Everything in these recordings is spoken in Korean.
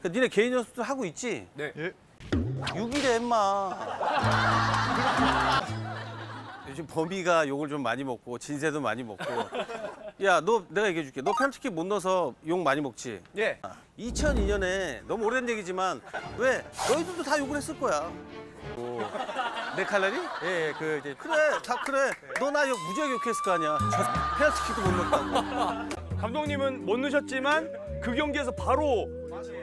그러니까 니네 개인 연습도 하고 있지? 네. 예. 6일에 임마. 요즘 범이가 욕을 좀 많이 먹고 진세도 많이 먹고. 야, 너 내가 얘기해 줄게. 너 펜트킥 못 넣어서 욕 많이 먹지? 예. 2002년에 너무 오래된 얘기지만 왜 너희들도 다 욕을 했을 거야. 내 칼날이? 예, 예, 그 이제 그래, 다 그래. 너 나 욕 무지하게 욕했을 거 아니야. 저 페널티킥도 못 넣었다고. 감독님은 못 넣으셨지만 그 경기에서 바로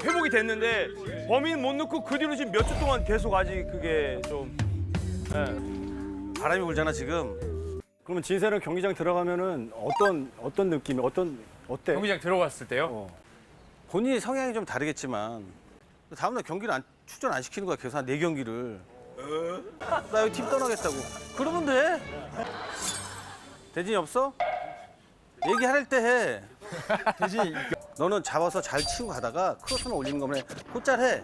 회복이 됐는데 범인은 못 넣고 그 뒤로 지금 몇 주 동안 계속 아직 그게 좀 예. 바람이 불잖아 지금. 그러면 진세는 경기장 들어가면은 어떤 어떤 느낌이 어떤 어때? 경기장 들어갔을 때요? 본인이 성향이 좀 다르겠지만 다음날 경기를 안, 출전 안 시키는 거야 계속 한 네 경기를. 나 여기 팀 떠나겠다고. 그러면 돼. 대진이 없어? 얘기할 때 해. 대진이 너는 잡아서 잘 치고 가다가 크로스만 올리는 거면 곧잘 해.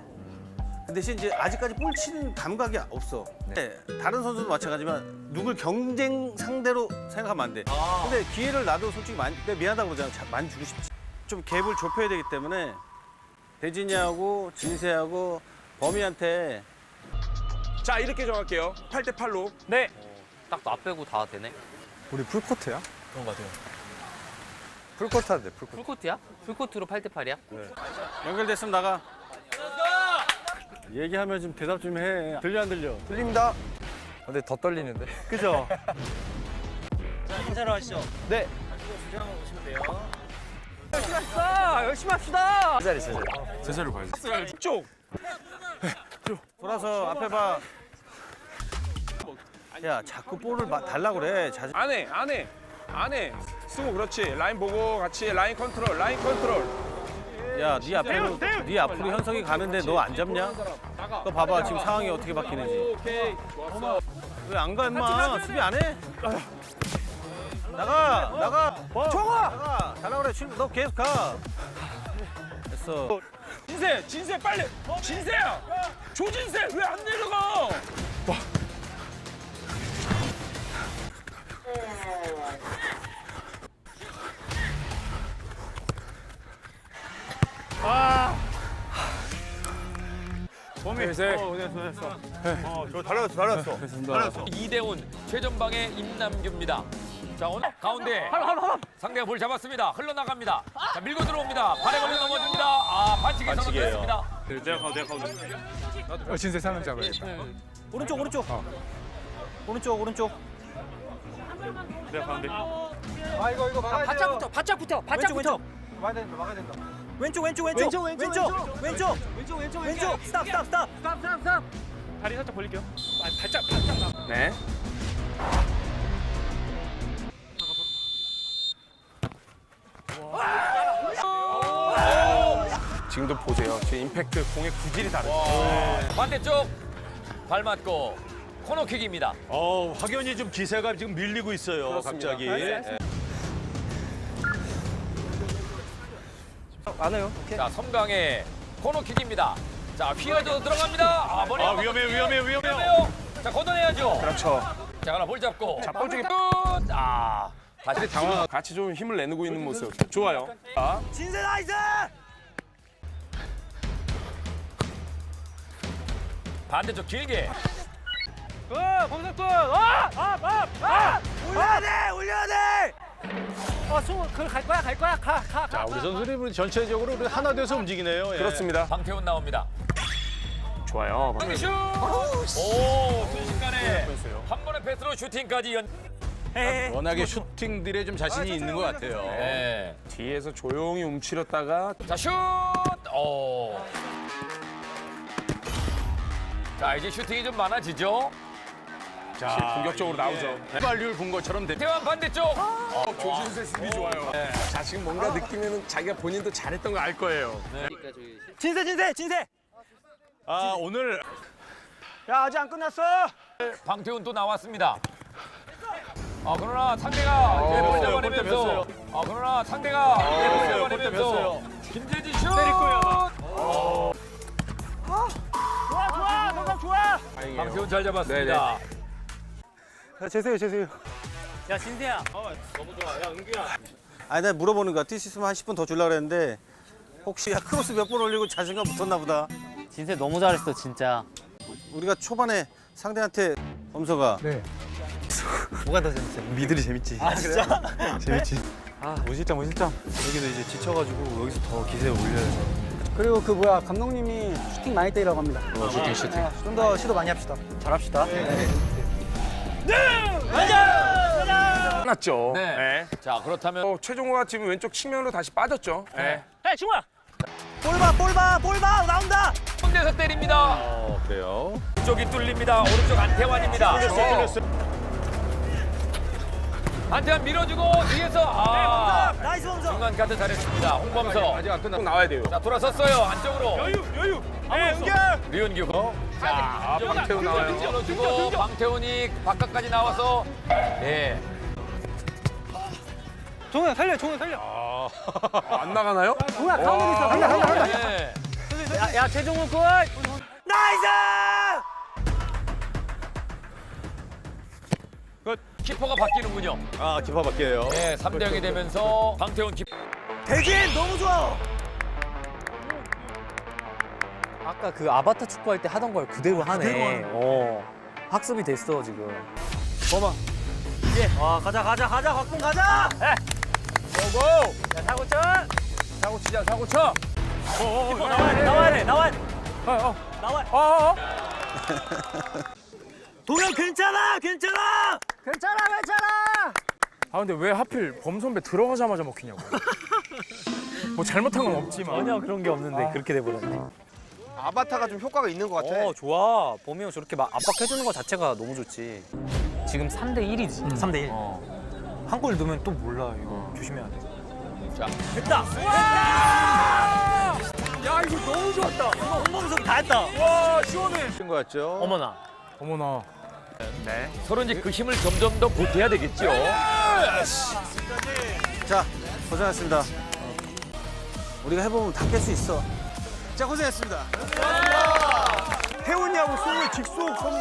그 대신 이제 아직까지 볼 치는 감각이 없어. 네, 다른 선수도 마찬가지지만 누굴 경쟁 상대로 생각하면 안 돼. 근데 기회를 나도 솔직히 많이 내가 미안하다고 그러잖아. 자, 많이 주고 싶지. 좀 갭을 좁혀야 되기 때문에 대진이하고 진세하고 범이한테 자 이렇게 정할게요. 8대 8로. 네. 딱 나 빼고 다 되네. 우리 풀코트야? 그런 것 같아요. 풀코트 하는데 풀코트. 풀코트야? 풀코트로 8대 8이야? 연결됐으면 나가. 얘기하면 좀 대답 좀 해. 들려 안 들려? 들립니다. 근데 더 떨리는데. 그죠? 네. 제자로 가야지. 쪽. 돌아서 앞에 봐. 야 자꾸 볼을 마- 달라 그래. 자주. 안해 안해 안해. 쓰고 그렇지. 라인 보고 같이 라인 컨트롤 라인 컨트롤. 야, 네 앞으로 네 앞으로 현석이 가는데 너 안 잡냐? 너 봐봐 지금 상황이 어떻게 바뀌는지. 오케이. 좋았어. 왜 안 가 임마? 수비 안 해? 나가 나가. 정아 나가. 달라 그래. 칠- 너 계속 가. 됐어. 진세 진세 빨리. 진세야. 조진세 왜 안 내려가? 범인. 회색. 어, 됐어, 됐어. 어, 저 달라졌어, 달라졌어. 이대훈 최전방의 임남규입니다. 자 오늘 가운데 상대가 볼 잡았습니다. 흘러나갑니다. 자 밀고 들어옵니다. 발에 걸려 넘어집니다. 아 반칙이 선언됐습니다. 내가 가도 내가 가도. 진세 사람 잡아야겠다. 오른쪽 오른쪽. 오른쪽 오른쪽. 내가 가는데. 바짝부터, 바짝부터, 바짝부터. 왼쪽 왼쪽 왼쪽 왼쪽 왼쪽 왼쪽 왼쪽 왼쪽 왼쪽 스탑 스탑 스탑. 다리 살짝 벌릴게요. 아, 발짝 발짝. 네. 지금도 보세요. 제 임팩트 공의 구질이 다르죠. 반대쪽 발 맞고 코너킥입니다. 어, 확연히 좀 기세가 지금 밀리고 있어요. 그렇습니다. 갑자기. 네. 자 섬강의 코너킥입니다. 자 휘어져 들어갑니다. 아 머리 아, 한번 위험해, 위험해, 위험해요. 위험해요. 자 걷어내야죠. 그렇죠. 자 하나 볼 잡고. 쪽에 슛! 아 다시 당황 같이 좀 힘을 내누고 있는 모습. 좋아요. 자, 진세 나이스. 반대쪽 길게. 어, 범석군. 아, 아, 아, 아. 올려야 돼 올려야 돼. 어, 수, 그갈 거야, 갈 거야, 가, 가, 가. 자, 우리 선수들이 전체적으로 우리 하나 돼서 움직이네요. 예. 그렇습니다. 방태훈 나옵니다. 좋아요. 슛! 오 순식간에 한 번의 패스로 슈팅까지 연. 워낙에 슈팅들에 좀 자신이 있는 것 같아요. 네. 뒤에서 조용히 움츠렸다가 자 슛! 오. 자 이제 슈팅이 좀 많아지죠. 자, 공격적으로 나오죠. 발률 본 것처럼 돼. 태환 반대쪽. 조진세 수비 좋아요. 자, 지금 뭔가 느끼면 자기가 본인도 잘했던 거 알 거예요. 진세 진세 진세. 아, 오늘 야, 아직 안 끝났어. 방태훈 또 나왔습니다. 아 그러나 상대가 볼 골대 잡아내면서 폈어요. 아 그러나 상대가 골대 잡아내면서 폈어요. 김재진 슛. 좋아, 좋아, 동작 좋아. 방태훈 잘 잡았습니다. 자, 재세요, 재세요. 야, 진세야. 아니 내가 물어보는 거야. 뛸수 있으면 한 10분 더 주려고 그랬는데 혹시 야 크로스 몇 번 올리고 자신감 붙었나 보다. 진짜 너무 잘했어 진짜. 우리가 초반에 상대한테 범서가 뭐가 더 재밌어? 미들이 재밌지. 아 진짜? 재밌지. 오실장 오실장. 여기도 이제 지쳐가지고 여기서 더 기세 올려야 그리고 그 뭐야 감독님이 슈팅 많이 때리라고 합니다. 슈팅 슈팅. 좀 더 시도 많이 합시다. 잘합시다. 끝났죠. 네. 네. 자 그렇다면 어, 최종호가 지금 왼쪽 측면으로 다시 빠졌죠. 네. 해 볼봐 볼봐 나온다. 가운데서 때립니다. 어 그래요. 쪽이 뚫립니다. 오른쪽 안태환입니다. 안 태환 밀어주고 뒤에서 아 나이스 범서. 중간 카드 잘했습니다. 홍범서. 아직 안 끝났고 나와야 돼요. 자 돌아섰어요 안쪽으로. 여유 여유. 네, 연결. 류현규. 자 아, 방태훈 나와요. 찔러주고 방태훈이 바깥까지 나와서 예. 종아 살려 종아 살려. 아, 안 나가나요? 동아 가운데 있어. 한다 한다 한다. 예. 야, 야 최종훈 골. 키퍼가 바뀌는군요. 아 기파 바뀌어요. 예, 3대 0이 되면서 방태훈 키퍼. 대진 너무 좋아. 아까 그 아바타 축구할 때 하던 걸 그대로 하네. 어. 학습이 됐어 지금. 와 가자 가자 가자 박봉 가자. 고고! 야 사고 쳐. 사고 치자, 사고 쳐! 키퍼 나와야 돼 나와야 돼 나와야 돼. 나와. 동현 괜찮아 괜찮아. 괜찮아 괜찮아. 아 근데 왜 하필 범 선배 들어가자마자 먹히냐고. 뭐 잘못한 건 없지만. 전혀 그런 게 없는데 그렇게 돼버렸네. 아바타가 좀 효과가 있는 것 같아. 어 좋아. 범이 형 저렇게 막 압박해주는 거 자체가 너무 좋지. 지금 3대 1이지. 3대 1. 한 골 넣으면 또 몰라 이거 조심해야 돼. 자, 야 이거 너무 좋았다. 홍범석이 다 했다. 쓴것 같죠. 어머나. 어머나. 서로 이제 그 힘을 점점 더 보태야 되겠죠. 자 고생했습니다. 우리가 해보면 다 깰 수 있어. 자 고생했습니다. 태훈이하고 송의 직속 선배.